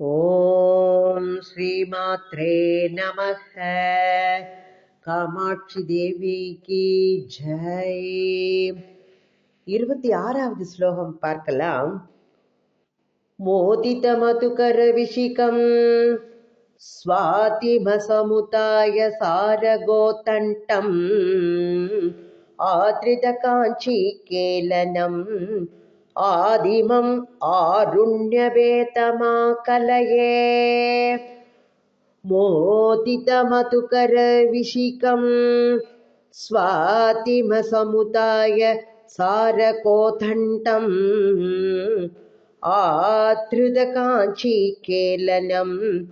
ॐ श्रीमात्रे नमः காமாட்சி தேவிக்கு ஜெய் இருபத்தி ஆறாவது ஸ்லோகம் பார்க்கலாம் மோதித மதுகர விஷிகம் स्वातिमसमुताय सारगोतण्टम् आदृतकाञ्चीकेलनम् आदिमम् आरुण्यवेतमाकलये। वेतमा स्वातिमसमुदाय सारकोथण्टम् आतृदकाञ्चिकेलनम्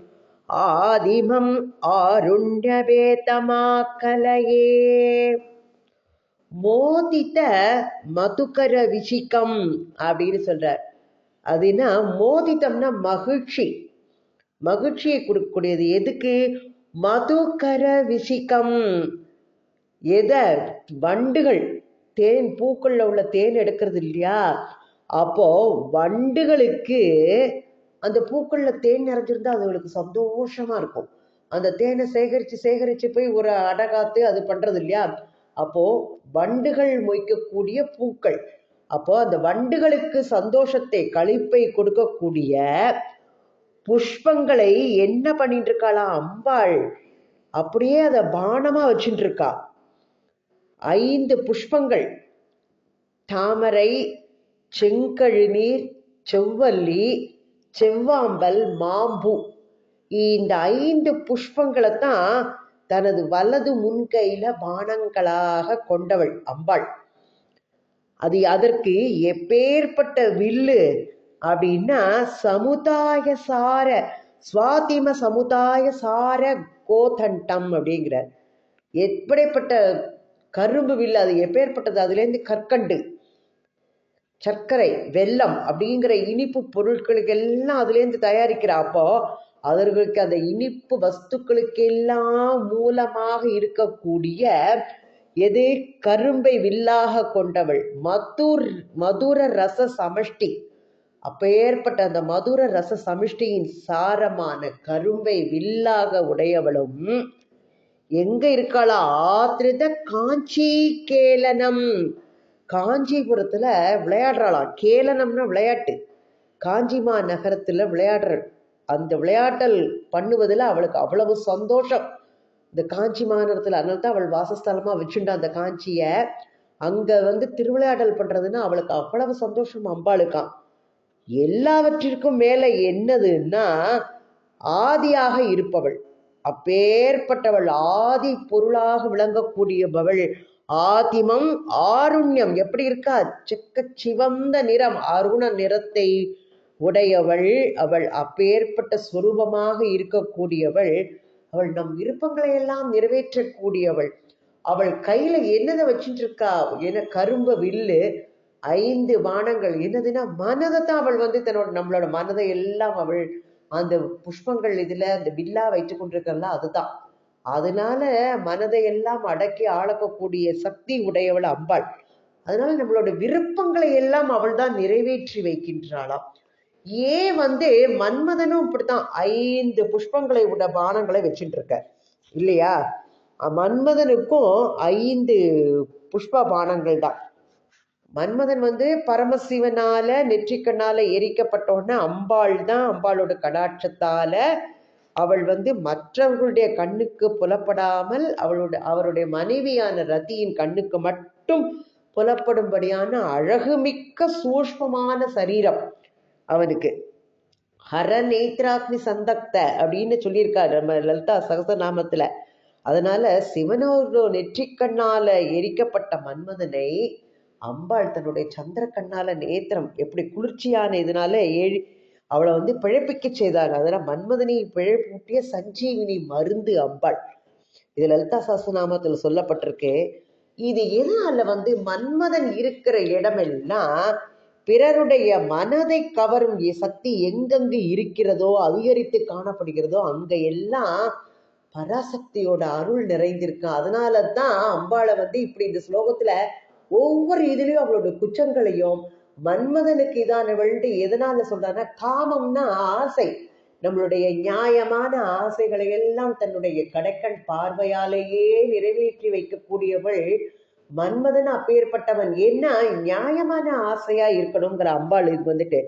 आदिमम् आरुण्यवेतमाकलये। மோதித்த மதுக்கர விஷிக்கம் அப்படின்னு சொல்றார். அதுனா மோதித்தம்னா மகிழ்ச்சி. மகிழ்ச்சியை கொடுக்கக்கூடியது எதுக்கு? மதுக்கர விஷிக்கம் எதை? வண்டுகள். தேன் பூக்கள்ல உள்ள தேன் எடுக்கிறது இல்லையா? அப்போ வண்டுகளுக்கு அந்த பூக்கள்ல தேன் நிறைஞ்சிருந்தா அதுகளுக்கு சந்தோஷமா இருக்கும். அந்த தேனை சேகரிச்சு சேகரிச்சு போய் ஒரு அடகாத்து அது பண்றது இல்லையா? அப்போ வண்டுகள் மொய்க்கக்கூடிய பூக்கள். அப்போ அந்த வண்டுகளுக்கு சந்தோஷத்தை கழிப்பை கொடுக்கக்கூடிய புஷ்பங்களை என்ன பண்ணிட்டு இருக்காளாம் அம்பாள் அப்படியே அதை பானமா வச்சுட்டு இருக்கா ஐந்து புஷ்பங்கள். தாமரை செங்கழுநீர் செவ்வல்லி செவ்வாம்பல் மாம்பூ. இந்த ஐந்து புஷ்பங்களை தான் தனது வலது முன்கையில பானங்களாக கொண்டவள் அம்பாள். அது அதற்கு எப்பேற்பட்ட வில்லு அப்படின்னா சமுதாய சார சுவாதிம சமுதாய சார கோதண்டம் அப்படிங்கிறார் எப்படிப்பட்ட கரும்பு வில்லு அது எப்பேற்பட்டது? அதுலேருந்து கற்கண்டு சர்க்கரை வெல்லம் அப்படிங்கிற இனிப்பு பொருட்களுக்கு எல்லாம் அதுலேருந்து தயாரிக்கிற. அப்போ அவர்களுக்கு அந்த இனிப்பு வஸ்துக்களுக்கெல்லாம் மூலமாக இருக்கக்கூடிய எது கரும்பை வில்லாக கொண்டவள் மதுர் மதுர ரச சமஷ்டி. அப்பேற்பட்ட அந்த மதுர ரச சமிஷ்டியின் சாரமான கரும்பை வில்லாக உடையவளும் எங்க இருக்காளா? ஆத்திரித காஞ்சி கேலனம் காஞ்சிபுரத்துல விளையாடுறாளாம். கேலனம்னா விளையாட்டு. காஞ்சிமா நகரத்துல விளையாடுற அந்த விளையாட்டல் பண்ணுவதில் அவளுக்கு அவ்வளவு சந்தோஷம். இந்த காஞ்சி மாநகரத்தில் அதனால தான் அவள் வாசஸ்தலமாக வச்சுண்டா அந்த காஞ்சியை. அங்க வந்து திருவிளையாடல் பண்றதுன்னா அவளுக்கு அவ்வளவு சந்தோஷம் அம்பாளுக்காம். எல்லாவற்றிற்கும் மேல என்னதுன்னா ஆதியாக இருப்பவள். அப்பேற்பட்டவள் ஆதி பொருளாக விளங்கக்கூடியவள் ஆதிமம் ஆருண்யம். எப்படி இருக்கா? செக்க சிவந்த நிறம் அருண நிறத்தை உடையவள் அவள் அப்பேற்பட்ட ஸ்வரூபமாக இருக்கக்கூடியவள் அவள் நம் விருப்பங்களை எல்லாம் நிறைவேற்றக்கூடியவள். அவள் கையில என்னதை வச்சுட்டு இருக்கா என கரும்ப வில்லு ஐந்து வானங்கள் என்னதுன்னா மனதை தான் அவள் வந்து தன்னோட நம்மளோட மனதை எல்லாம் அவள் அந்த புஷ்பங்கள் இதுல அந்த வில்லா வைத்து கொண்டிருக்கல அதுதான். அதனால மனதை எல்லாம் அடக்கி ஆளக்கக்கூடிய சக்தி உடையவள் அம்பாள். அதனால நம்மளோட விருப்பங்களை எல்லாம் அவள் தான் நிறைவேற்றி வைக்கின்றாளாம். ஏன் வந்து மன்மதனும் இப்படித்தான் ஐந்து புஷ்பங்களை உள்ள பானங்களை வச்சுட்டு இருக்க. இல்லையா? மன்மதனுக்கும் ஐந்து புஷ்ப பானங்கள் தான். மன்மதன் வந்து பரமசிவனால நெற்றிக்கண்ணால எரிக்கப்பட்டோன்னா அம்பாள் தான் அம்பாளோட கடாட்சத்தால அவள் வந்து மற்றவர்களுடைய கண்ணுக்கு புலப்படாமல் அவளுடைய அவருடைய மனைவியான ரதியின் கண்ணுக்கு மட்டும் புலப்படும்படியான அழகுமிக்க சூஷ்மமான சரீரம். அவனுக்கு. ஹர நேத்ராக்னி சந்தக்த அப்படின்னு சொல்லியிருக்காரு நம்ம லலிதா சகசநாமத்துல. அதனால சிவனோட நெற்றிக்கண்ணால எரிக்கப்பட்ட மன்மதனை அம்பாள் தன்னுடைய சந்திர கண்ணால நேத்திரம் எப்படி குளிர்ச்சியான இதனால ஏழு அவளை வந்து பிழைப்பிக்க செய்தாங்க அதனால மன்மதனை பிழைப்பூட்டிய சஞ்சீவினி மருந்து அம்பாள். இது லலிதா சாஸ்திரநாமத்தில் சொல்லப்பட்டிருக்கு. இது எதனால வந்து மன்மதன் இருக்கிற இடமெல்லாம் பிறருடைய மனதை கவரும் சக்தி எங்கெங்கு இருக்கிறதோ அதிகரித்து காணப்படுகிறதோ அங்க எல்லாம் பராசக்தியோட அருள் நிறைந்திருக்கு. அதனால தான் அம்பாளை வந்து இப்படி இந்த ஸ்லோகத்துல ஒவ்வொரு இதுலயும் அவளோட குற்றங்களையும் மன்மதனுக்கு இதானவள்ட்டு எதனால சொல்றான்னா காமம்னா ஆசை. நம்மளுடைய நியாயமான ஆசைகளை எல்லாம் தன்னுடைய கடைக்கண் பார்வையாலேயே நிறைவேற்றி வைக்கக்கூடியவள் மன்மதன் அப்பேற்பட்டவன். ஏன்னா நியாயமான ஆசையா இருக்கணுங்கிற அம்பாள் இது வந்துட்டு.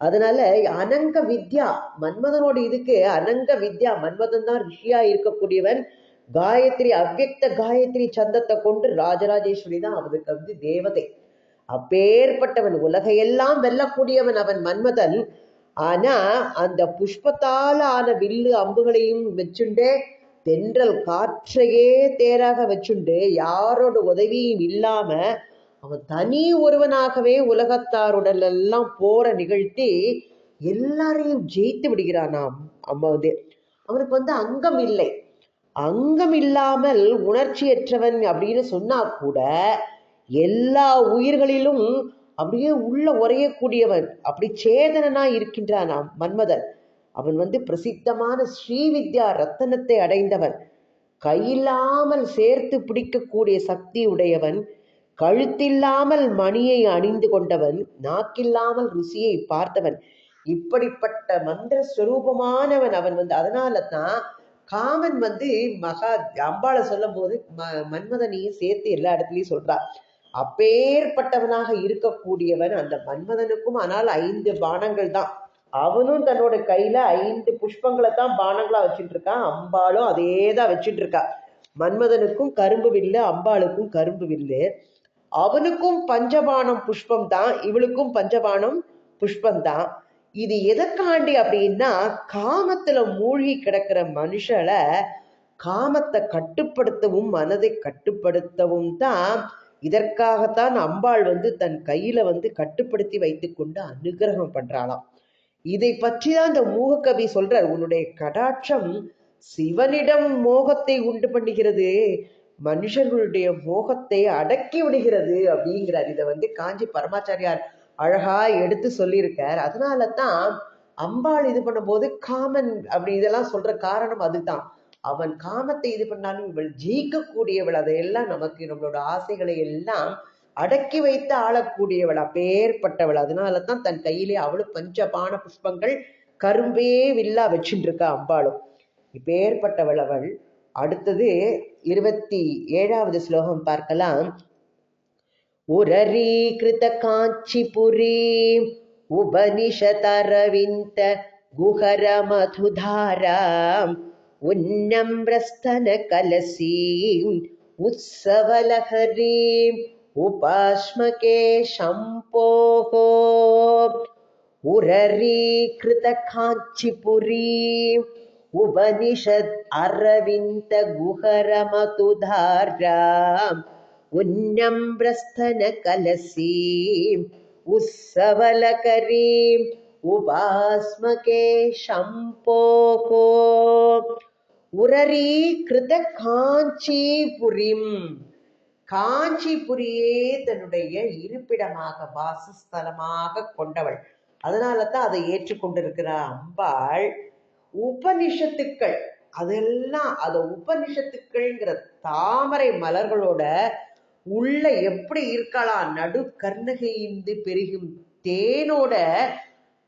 அதனால அனங்க வித்யா மன்மதனோட இதுக்கு அனங்க வித்யா மன்மதன் தான் ரிஷியா இருக்கக்கூடியவன். காயத்ரி அவ்வக்த காயத்ரி சந்தத்தை கொண்டு ராஜராஜேஸ்வரி தான் அவனுக்கு வந்து தேவதை. அப்பேற்பட்டவன் உலகையெல்லாம் வெல்லக்கூடியவன் அவன் மன்மதன். ஆனா அந்த புஷ்பத்தால ஆன வில்லு அம்புகளையும் வச்சுண்டே தென்றல் காற்றையே தேராக வச்சுண்டு யாரோட உதவியும் இல்லாம அவன் தனி ஒருவனாகவே உலகத்தாருடன் எல்லாம் போற நிகழ்த்தி எல்லாரையும் ஜெயித்து விடுகிறானாம் அம்மா அவனுக்கு வந்து அங்கம் இல்லை. அங்கம் இல்லாமல் உணர்ச்சியற்றவன் அப்படின்னு சொன்னா கூட எல்லா உயிர்களிலும் அப்படியே உள்ள உறையக்கூடியவன். அப்படி சேதனனா இருக்கின்றானாம் மன்மதன். அவன் வந்து பிரசித்தமான ஸ்ரீவித்யா ரத்தனத்தை அடைந்தவன். கையில்லாமல் சேர்த்து பிடிக்கக்கூடிய சக்தி உடையவன் கழுத்தில்லாமல் மணியை அணிந்து கொண்டவன் நாக்கில்லாமல் ருசியை பார்த்தவன். இப்படிப்பட்ட மந்திர ஸ்வரூபமானவன் அவன் வந்து. அதனால தான் காமன் வந்து மகா அம்பாளை சொல்லும் போது ம மன்மதனையும் சேர்த்து எல்லா இடத்துலையும் சொல்றா. அப்பேற்பட்டவனாக இருக்கக்கூடியவன் அந்த மன்மதனுக்கும் ஆனால் ஐந்து பானங்கள் தான் அவனும் தன்னோட கையில ஐந்து புஷ்பங்களை தான் பானங்களா வச்சுட்டு இருக்கான் அம்பாளும் அதே தான் வச்சுட்டு இருக்கா. மன்மதனுக்கும் கரும்பு வில்லு அம்பாளுக்கும் கரும்பு வில்லு. அவனுக்கும் பஞ்சபானம் புஷ்பம் தான் இவளுக்கும் பஞ்சபானம் புஷ்பம் தான். இது எதற்காண்டி அப்படின்னா காமத்துல மூழ்கி கிடக்கிற மனுஷளை காமத்தை கட்டுப்படுத்தவும் மனதை கட்டுப்படுத்தவும் தான் இதற்காகத்தான் அம்பாள் வந்து தன் கையில வந்து கட்டுப்படுத்தி வைத்துக்கொண்டு அனுகிரகம் பண்றாளாம். இதை பற்றி தான் இந்த மூகக்கவி சொல்றார். உன்னுடைய கடாட்சம் சிவனிடம் மோகத்தை உண்டு பண்ணுகிறது மனுஷர்களுடைய மோகத்தை அடக்கி விடுகிறது அப்படிங்கிறார். இதை வந்து காஞ்சி பரமாச்சாரியார் அழகா எடுத்து சொல்லியிருக்கார். அதனால தான் அம்பாள் இது பண்ணும்போது காமன் அப்படி இதெல்லாம் சொல்ற காரணம் அதுதான். அவன் காமத்தை இது பண்ணாலும் இவள் ஜெயிக்கக்கூடியவள். அதையெல்லாம் நமக்கு நம்மளோட ஆசைகளை எல்லாம் அடக்கி வைத்து ஆளக்கூடியவள் அப்பேற்பட்டவள். அதனால தான் தன் கையிலே அவளும் பஞ்சபான புஷ்பங்கள் கரும்பே வில்லா வச்சுட்டு இருக்கா அம்பாளும். இப்பேற்பட்டவள் அவள். அடுத்தது இருபத்தி ஏழாவது ஸ்லோகம் பார்க்கலாம். உரரீகிருத காஞ்சிபுரி உபனிஷதரவிந்த குஹர மதுதாராம் உன்னம்பிரஸ்தன கலசீம் உத்சவலஹரீம் उपाश्मके शम्पोः उररीकृतकाञ्चिपुरी उपनिषद् अरविन्दगुहरमतुधाराम् उन्नम्रस्तनकलसीम् उत्सवलकरीम् उपास्मके शम्पोः उररीकृतकाञ्चीपुरीम् காஞ்சிபுரியே தன்னுடைய இருப்பிடமாக வாசஸ்தலமாக கொண்டவள். அதனால தான் அதை ஏற்றுக்கொண்டிருக்கிற அம்பாள் உபனிஷத்துக்கள். அதெல்லாம் அத உபனிஷத்துக்கள்ங்கிற தாமரை மலர்களோட உள்ள எப்படி இருக்கலாம் நடு கர்ணகையிந்து பெருகும் தேனோட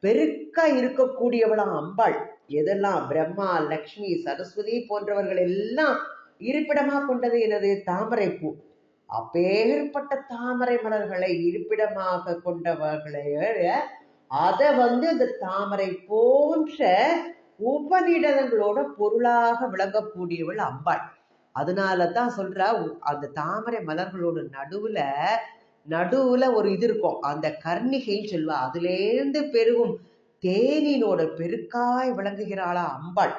பெருக்கா இருக்கக்கூடியவளாம் அம்பாள். எதெல்லாம்? பிரம்மா லக்ஷ்மி சரஸ்வதி போன்றவர்கள் எல்லாம் இருப்பிடமா கொண்டது எனது தாமரை பூ அப்பேற்பட்ட தாமரை மலர்களை இருப்பிடமாக கொண்டவர்களை அதை வந்து இந்த தாமரை போன்ற உபநிடதங்களோட பொருளாக விளங்கக்கூடியவள் அம்பாள். அதனால தான் சொல்றா அந்த தாமரை மலர்களோட நடுவுல நடுவுல ஒரு இது இருக்கும். அந்த கர்ணிகைன்னு சொல்லுவா. அதுலேருந்து பெருகும் தேனினோட பெருக்காய் விளங்குகிறாளா அம்பாள்.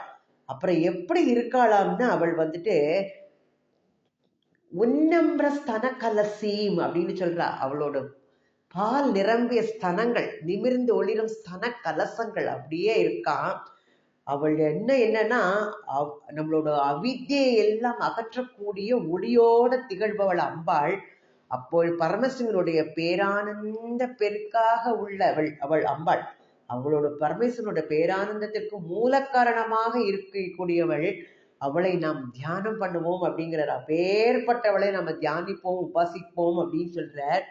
அப்புறம் எப்படி இருக்காளாம்னு அவள் வந்துட்டு உன்னம்பிர ஸ்தன கலசீம் அப்படின்னு சொல்றா அவளோட பால் நிரம்பிய ஸ்தனங்கள் நிமிர்ந்து ஒளிரும் ஸ்தன கலசங்கள் அப்படியே இருக்கான் அவள் என்ன என்னன்னா நம்மளோட அவித்யை எல்லாம் அகற்றக்கூடிய ஒளியோட திகழ்பவள் அம்பாள். அப்போ பரமசிவனுடைய பேரானந்த பெருக்காக உள்ளவள் அவள் அம்பாள். அவளோட பரமேஸ்வரனோட பேரானந்தத்திற்கு மூல காரணமாக இருக்கக்கூடியவள் அவளை நாம் தியானம் பண்ணுவோம் அப்படிங்கிறார். அப்பேற்பட்டவளை நம்ம தியானிப்போம் உபாசிப்போம் அப்படின்னு சொல்றார்.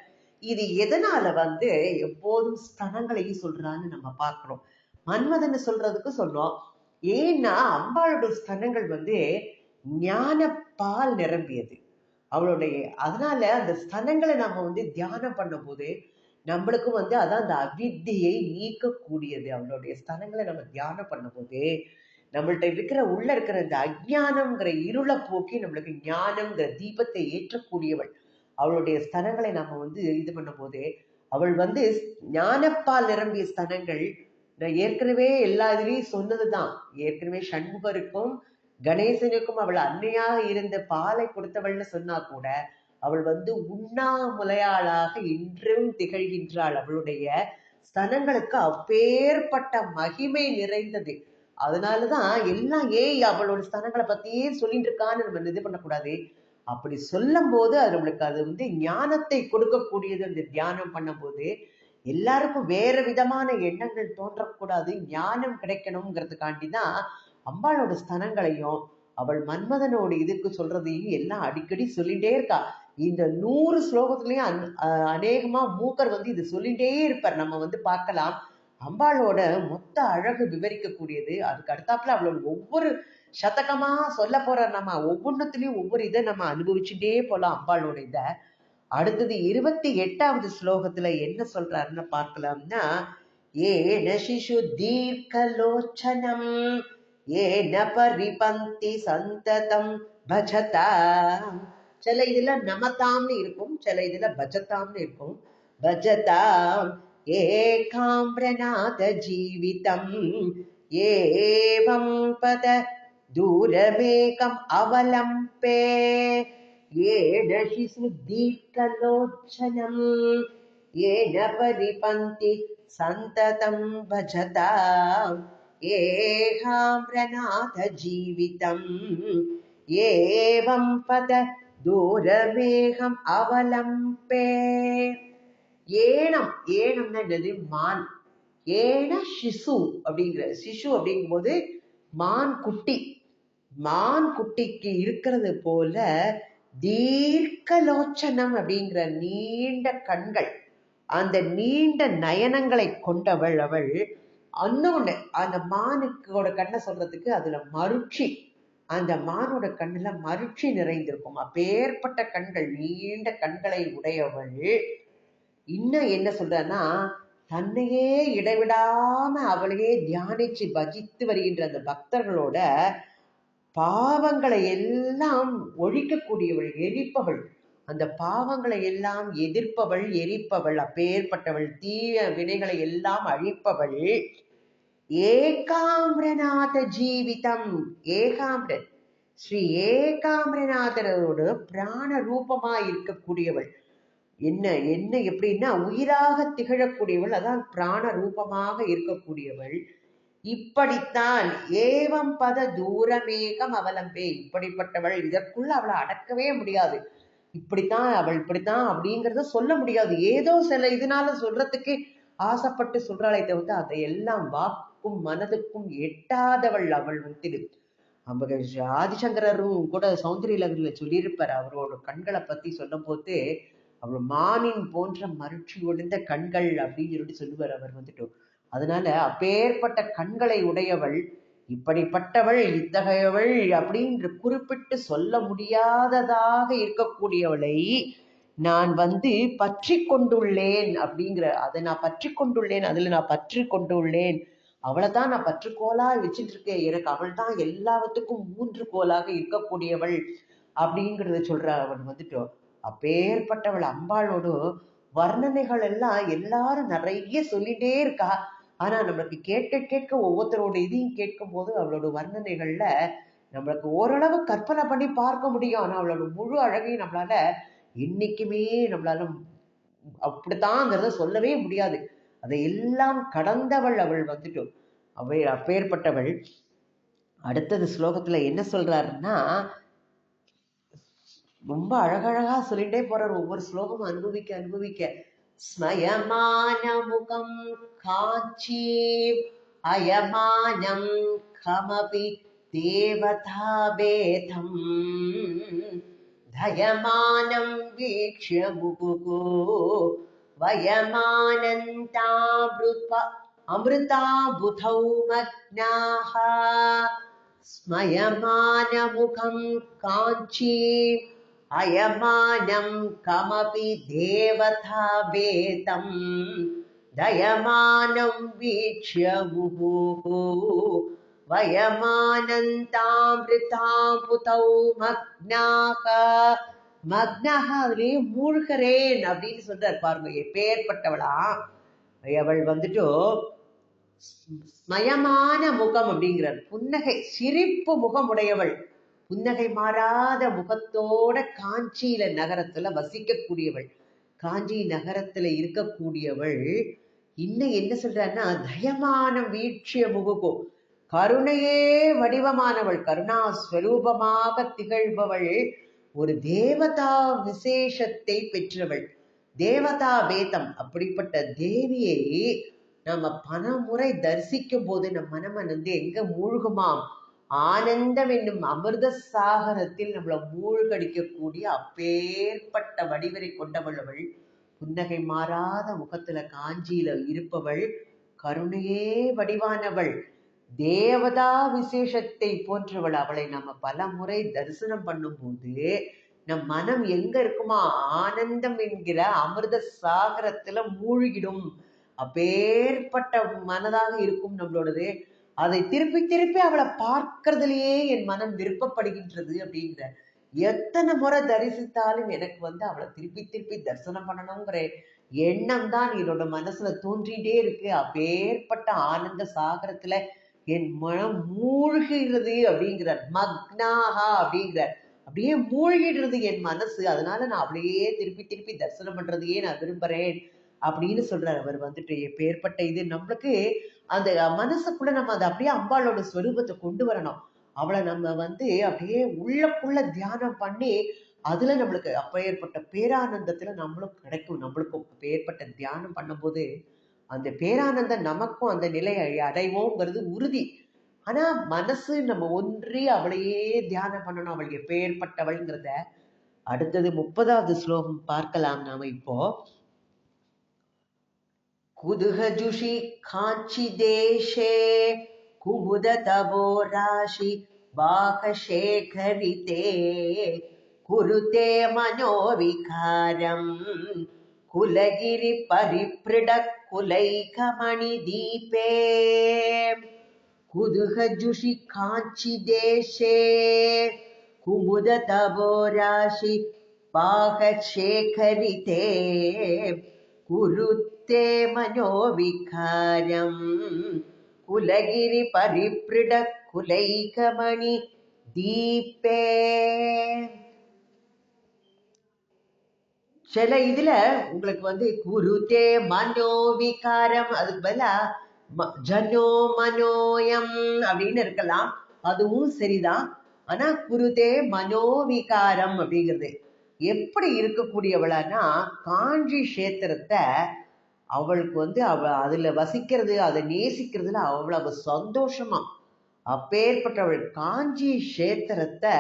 இது எதனால வந்து எப்போதும் ஸ்தனங்களையும் சொல்றான்னு நம்ம பார்க்கிறோம். மன்மதன் சொல்றதுக்கு சொன்னோம். ஏன்னா அம்பாளுடைய ஸ்தனங்கள் வந்து ஞான பால் நிரம்பியது. அவளுடைய அதனால அந்த ஸ்தனங்களை நம்ம வந்து தியானம் பண்ணும்போது நம்மளுக்கும் வந்து அதான் அந்த அவித்தியை நீக்கக்கூடியது. அவளுடைய ஸ்தனங்களை நம்ம தியானம் பண்ணும்போது நம்மள்ட்ட இருக்கிற உள்ள இருக்கிற இந்த அஜானம்ங்கிற இருளை போக்கி நம்மளுக்கு ஞானம்ங்கிற தீபத்தை ஏற்றக்கூடியவள். அவளுடைய ஸ்தனங்களை நம்ம வந்து இது பண்ணும்போது அவள் வந்து ஞானப்பால் நிரம்பிய ஸ்தனங்கள் நான் ஏற்கனவே எல்லா இதுலேயும் சொன்னதுதான். ஏற்கனவே சண்முகருக்கும் கணேசனுக்கும் அவள் அன்னையாக இருந்த பாலை கொடுத்தவள்னு சொன்னா கூட அவள் வந்து உண்ணாமுலையாளாக இன்றும் திகழ்கின்றாள். அவளுடைய ஸ்தனங்களுக்கு அப்பேற்பட்ட மகிமை நிறைந்தது. அதனாலதான் எல்லாம் ஏய் அவளோட ஸ்தனங்களை பத்தியே சொல்லிட்டு இருக்கான்னு நம்ம இது பண்ணக்கூடாது. அப்படி சொல்லும் போது அது நம்மளுக்கு அது வந்து ஞானத்தை கொடுக்கக்கூடியது அந்த தியானம் பண்ணும்போது எல்லாருக்கும் வேற விதமான எண்ணங்கள் தோன்றக்கூடாது ஞானம் கிடைக்கணுங்கிறதுக்காண்டி தான் அம்பாளோட ஸ்தனங்களையும் அவள் மன்மதனோட இதுக்கு சொல்றதையும் எல்லாம் அடிக்கடி சொல்லிட்டே இருக்கா. இந்த நூறு ஸ்லோகத்துலயும் அந் அஹ் அநேகமா மூக்கர் வந்து இது சொல்லிட்டே இருப்பார். நம்ம வந்து பார்க்கலாம். அம்பாளோட மொத்த அழகு விவரிக்கக்கூடியது. அதுக்கு அடுத்தாப்புல அவளோட ஒவ்வொரு சதகமா சொல்ல போற நம்ம ஒவ்வொன்றத்துலயும் ஒவ்வொரு இதை நம்ம அனுபவிச்சுட்டே போலாம் அம்பாளோட இதை. அடுத்தது இருபத்தி எட்டாவது ஸ்லோகத்துல என்ன சொல்றாருன்னு பார்க்கலாம்னா ஏன சிசு தீர்க்கலோச்சனம் ஏன பரிபந்தி சந்ததம் பஜதா சில இதுல நமதாம்னு இருக்கும் சில இதுல பஜதாம்னு இருக்கும். பஜதாம். एकां जीवितम् एवं पद दूरमेकम् अवलम्बे ये दशिशुद्धिकलोच्चनं येन परिपन्ति सन्ततं भजता एकां जीवितम् एवं पद दूरमेहम् अवलम्बे ஏனம் ஏனம்னா என்னது? மான். ஏன சிசு அப்படிங்கிற சிசு அப்படிங்கும்போது மான் குட்டி. மான் குட்டிக்கு இருக்கிறது போல தீர்க்கலோச்சனம் அப்படிங்கிற நீண்ட கண்கள். அந்த நீண்ட நயனங்களை கொண்டவள் அவள். இன்னொன்னு அந்த மானுக்கோட கண்ணை சொல்றதுக்கு அதுல மருட்சி. அந்த மானோட கண்ணுல மருட்சி நிறைந்திருக்கும். அப்பேற்பட்ட கண்கள் நீண்ட கண்களை உடையவள். இன்னும் என்ன சொல்றன்னா தன்னையே இடைவிடாம அவளையே தியானிச்சு பஜித்து வருகின்ற அந்த பக்தர்களோட பாவங்களை எல்லாம் ஒழிக்கக்கூடியவள் எரிப்பவள். அந்த பாவங்களை எல்லாம் எதிர்ப்பவள் எரிப்பவள் அப்பேற்பட்டவள் தீய வினைகளை எல்லாம் அழிப்பவள் ஏகாம்பிரநாத ஜீவிதம். ஏகாம்பிரன் ஸ்ரீ ஏகாம்பிரநாதரோடு பிராண ரூபமா இருக்கக்கூடியவள். என்ன என்ன எப்படின்னா உயிராக திகழக்கூடியவள் அதான் பிராண ரூபமாக இருக்கக்கூடியவள். இப்படித்தான் ஏவம் பத தூரமேகம் அவலம்பே இப்படிப்பட்டவள் இதற்குள்ள அவளை அடக்கவே முடியாது. இப்படித்தான் அவள் இப்படித்தான் அப்படிங்கிறத சொல்ல முடியாது. ஏதோ சில இதனால சொல்றதுக்கு ஆசைப்பட்டு சொல்றாளே தவிர்த்து அதை எல்லாம் வாக்கும் மனதுக்கும் எட்டாதவள் அவள் வந்து அவங்க ஆதிசங்கரரும் கூட சௌந்தரிய லகரில் சொல்லியிருப்பார் அவரோட கண்களை பத்தி சொல்லும் போது அவள் மானின் போன்ற மருட்சி ஒடிந்த கண்கள் அப்படின்னு சொல்லிட்டு சொல்லுவார் அவர் வந்துட்டு. அதனால அப்பேற்பட்ட கண்களை உடையவள் இப்படிப்பட்டவள் இத்தகையவள் அப்படின்னு குறிப்பிட்டு சொல்ல முடியாததாக இருக்கக்கூடியவளை நான் வந்து பற்றி கொண்டுள்ளேன் அப்படிங்கிற அதை நான் பற்றி கொண்டுள்ளேன் அதுல நான் பற்றி கொண்டுள்ளேன் அவளை தான் நான் பற்றுக்கோலா வச்சுட்டு இருக்கேன் எனக்கு அவள் தான் எல்லாத்துக்கும் மூன்று கோலாக இருக்கக்கூடியவள் அப்படிங்கிறத சொல்ற அவன் வந்துட்டோம் அப்பேற்பட்டவள் அம்பாளோடு வர்ணனைகள் எல்லாம் எல்லாரும் நிறைய சொல்லிட்டே இருக்கா. ஆனா நம்மளுக்கு கேட்க கேட்க ஒவ்வொருத்தரோட இதையும் கேட்கும் போது அவளோட வர்ணனைகள்ல நம்மளுக்கு ஓரளவு கற்பனை பண்ணி பார்க்க முடியும். ஆனா அவளோட முழு அழகையும் நம்மளால என்னைக்குமே நம்மளால அப்படித்தாங்கிறத சொல்லவே முடியாது. அதை எல்லாம் கடந்தவள் அவள் வந்துட்டும் அவை அப்பேற்பட்டவள். அடுத்தது ஸ்லோகத்துல என்ன சொல்றாருன்னா ரொம்ப அழகழகா சொல்லிட்டே போறார் ஒவ்வொரு ஸ்லோகமும் அனுபவிக்க அனுபவிக்க ஸ்மயமானமுகம் காஞ்சி அயமானம் கமபி தேவதா வேதம் धयमानं वीक्ष्य मुकुः वयमानन्तामृत्वा अमृताबुधौ मग्नाः स्मयमानमुखं काञ्ची अयमानं कमपि देवता वेदम् दयमानं वीक्ष्य मुहुः வயமானந்தாமிருதாம்புதௌ மக்னாக மக்னாக அதுலயே மூழ்கிறேன் அப்படின்னு சொல்றார் பாருங்க எப்பேற்பட்டவளா அவள் வந்துட்டு ஸ்மயமான முகம் அப்படிங்கிறார் புன்னகை சிரிப்பு முகம் உடையவள் புன்னகை மாறாத முகத்தோட காஞ்சியில நகரத்துல வசிக்கக்கூடியவள். காஞ்சி நகரத்துல இருக்கக்கூடியவள். இன்னும் என்ன சொல்றான்னா தயமான வீழ்ச்சிய முகுகோ. கருணையே வடிவமானவள். கருணா ஸ்வரூபமாக திகழ்பவள். ஒரு தேவதா விசேஷத்தை பெற்றவள். தேவதா வேதம். அப்படிப்பட்ட தேவியை நம்ம பல முறை தரிசிக்கும் போது நம் மனம் வந்து எங்க மூழ்குமாம்? ஆனந்தம் என்னும் அமிர்த சாகரத்தில் நம்மளை மூழ்கடிக்கக்கூடிய அப்பேற்பட்ட வடிவரை கொண்டவள் அவள் புன்னகை மாறாத முகத்துல காஞ்சியில இருப்பவள் கருணையே வடிவானவள் தேவதா விசேஷத்தை போன்றவள். அவளை நம்ம பல முறை தரிசனம் பண்ணும்போது நம் மனம் எங்க இருக்குமா? ஆனந்தம் என்கிற அமிர்த சாகரத்துல மூழ்கிடும். அப்பேற்பட்ட மனதாக இருக்கும் நம்மளோடது. அதை திருப்பி திருப்பி அவளை பார்க்கறதுலயே என் மனம் விருப்பப்படுகின்றது அப்படிங்கிற எத்தனை முறை தரிசித்தாலும் எனக்கு வந்து அவளை திருப்பி திருப்பி தரிசனம் பண்ணணுங்கிற எண்ணம் தான் என்னோட மனசுல தோன்றிட்டே இருக்கு. அப்பேற்பட்ட ஆனந்த சாகரத்துல என் மனம் மூழ்கிறது அப்படிங்கிறார் மக்னாஹா அப்படிங்கிறார் அப்படியே மூழ்கிடுறது என் மனசு. அதனால நான் அப்படியே திருப்பி திருப்பி தரிசனம் பண்றதையே நான் விரும்புறேன் அப்படின்னு சொல்றாரு. அவர் வந்துட்டு எப்பேற்பட்ட இது நம்மளுக்கு அந்த மனசுக்குள்ள நம்ம அதை அப்படியே அம்பாளோட ஸ்வரூபத்தை கொண்டு வரணும். அவளை நம்ம வந்து அப்படியே உள்ளக்குள்ள தியானம் பண்ணி அதுல நம்மளுக்கு அப்பேற்பட்ட பேரானந்தத்துல நம்மளும் கிடைக்கும் நம்மளுக்கும். அப்பேற்பட்ட தியானம் பண்ணும்போது அந்த பேரானந்தம் நமக்கும் அந்த நிலையை அடைவோங்கிறது உறுதி. ஆனா மனசு நம்ம ஒன்றி அவளையே தியானம் பண்ணணும் அவள் எப்பேற்பட்டவள்ங்கிறத அடுத்தது முப்பதாவது ஸ்லோகம் பார்க்கலாம் நாம இப்போ. कुदुहजुषि काञ्चिदेशे कुमुदतवो राशि बाहशेखरिते। कुरुते मनोविकारम् कुलगिरिपरिपृडकुलैकमणिदीपे कुदुहजुषि काञ्चिदेशे कुमुदतवो राशि पाकशेखरिते कुरुते ചിത്തേ മനോവികാരം குலகிரி പരിപ്രിട குலைகமணி தீபே சில இதுல உங்களுக்கு வந்து குருதே மனோவிகாரம் அதுக்கு பதிலா ஜனோ மனோயம் அப்படின்னு இருக்கலாம். அதுவும் சரிதான். ஆனா குருதே மனோவிகாரம் அப்படிங்கிறது எப்படி இருக்கக்கூடியவளான்னா காஞ்சி கஷேத்திரத்தை அவளுக்கு வந்து அவ அதுல வசிக்கிறது அதை நேசிக்கிறதுல அவ்வளவு சந்தோஷமா. அப்பேற்பட்டவள் காஞ்சி கஷேத்திரத்தை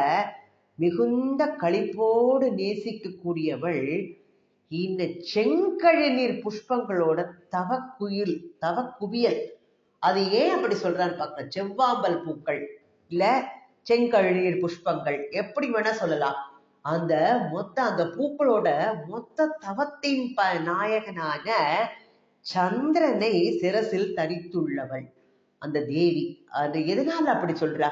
மிகுந்த களிப்போடு நேசிக்கக்கூடியவள் இந்த செங்கழிநீர் புஷ்பங்களோட தவக்குயில் தவக்குவியல். அது ஏன் அப்படி சொல்றான்னு பார்க்கலாம். செவ்வாம்பல் பூக்கள் இல்ல செங்கழிநீர் புஷ்பங்கள் எப்படி வேணா சொல்லலாம். அந்த மொத்த அந்த பூக்களோட மொத்த தவத்தின் ப நாயகனான சந்திரனை சிரசில் தரித்துள்ளவள். அந்த தேவி அது எதனால அப்படி சொல்றா?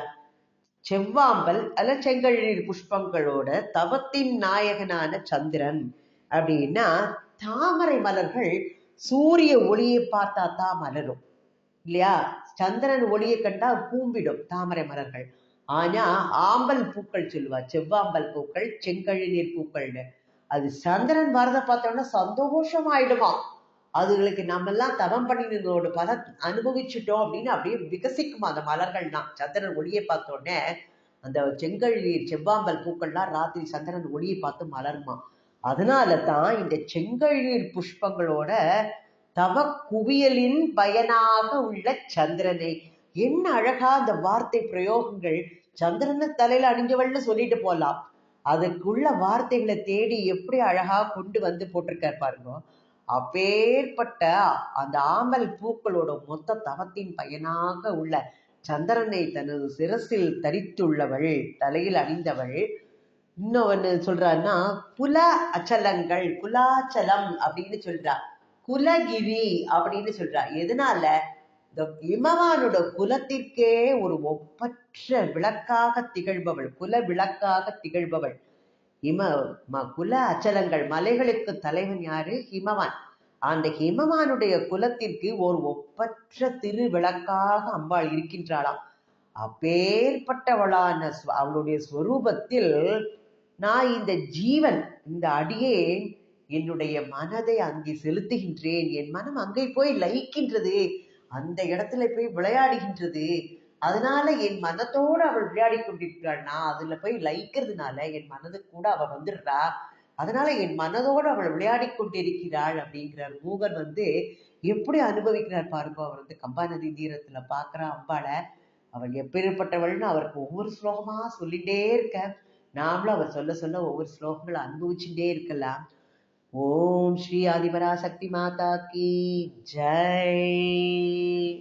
செவ்வாம்பல் அல்ல செங்கழிநீர் புஷ்பங்களோட தவத்தின் நாயகனான சந்திரன் அப்படின்னா தாமரை மலர்கள் சூரிய ஒளியை பார்த்தா தான் மலரும். இல்லையா? சந்திரன் ஒளியை கண்டா கூம்பிடும் தாமரை மலர்கள். ஆனா ஆம்பல் பூக்கள் சொல்லுவா செவ்வாம்பல் பூக்கள் செங்கழிநீர் பூக்கள்னு. அது சந்திரன் வரத பார்த்தோம்னா சந்தோஷம் ஆயிடுமா அதுகளுக்கு நம்ம எல்லாம் தவம் பண்ணினதோட பல அனுபவிச்சுட்டோம் அப்படின்னு அப்படியே விகசிக்குமா அந்த மலர்கள்லாம்? சந்திரன் ஒளியை பார்த்தோடனே அந்த செங்கழிநீர் செவ்வாம்பல் பூக்கள்லாம் ராத்திரி சந்திரன் ஒளியை பார்த்து மலருமா? அதனால தான் இந்த செங்கழிநீர் புஷ்பங்களோட தவ குவியலின் பயனாக உள்ள சந்திரனை. என்ன அழகா அந்த வார்த்தை பிரயோகங்கள் சந்திரனை தலையில அணிஞ்சவள்னு சொல்லிட்டு போலாம். அதுக்குள்ள வார்த்தைகளை தேடி எப்படி அழகா கொண்டு வந்து போட்டிருக்காரு பாருங்க. அப்பேற்பட்ட அந்த ஆமல் பூக்களோட மொத்த தவத்தின் பயனாக உள்ள சந்திரனை தனது சிரசில் தரித்துள்ளவள் தலையில் அணிந்தவள். இன்னொன்னு சொல்றான்னா குல அச்சலங்கள் குலாச்சலம் அப்படின்னு சொல்றா. குலகிரி அப்படின்னு சொல்றா. எதனால? இமவானோட குலத்திற்கே ஒரு ஒப்பற்ற விளக்காக திகழ்பவள் குல விளக்காக திகழ்பவள். இம ம- குல அச்சலங்கள் மலைகளுக்கு தலைவன் யாரு? ஹிமவான். அந்த ஹிமவானுடைய குலத்திற்கு ஒரு ஒப்பற்ற திருவிளக்காக அம்பாள் இருக்கின்றாளாம். அப்பேற்பட்டவளான அவளுடைய ஸ்வரூபத்தில் நான் இந்த ஜீவன் இந்த அடியே என்னுடைய மனதை அங்கே செலுத்துகின்றேன். என் மனம் அங்கே போய் லயிக்கின்றது. அந்த இடத்துல போய் விளையாடுகின்றது. அதனால என் மனத்தோடு அவள் விளையாடி கொண்டிருக்கிறாள்னா அதுல போய் லயிக்கிறதுனால என் மனது கூட அவள் வந்துடுறா. அதனால என் மனதோடு அவள் விளையாடி கொண்டிருக்கிறாள் அப்படிங்கிறார் மூகன் வந்து. எப்படி அனுபவிக்கிறார் பாருங்க அவர் வந்து கம்பா நதி தீரத்துல பாக்குற அம்பாளை அவள் எப்பேற்பட்டவள்னு அவருக்கு ஒவ்வொரு ஸ்லோகமா சொல்லிட்டே இருக்க நாமளும் அவர் சொல்ல சொல்ல ஒவ்வொரு ஸ்லோகங்களை அனுபவிச்சுட்டே இருக்கலாம். ஓம் ஸ்ரீ ஆதிபராசக்தி மாதா கி ஜெய்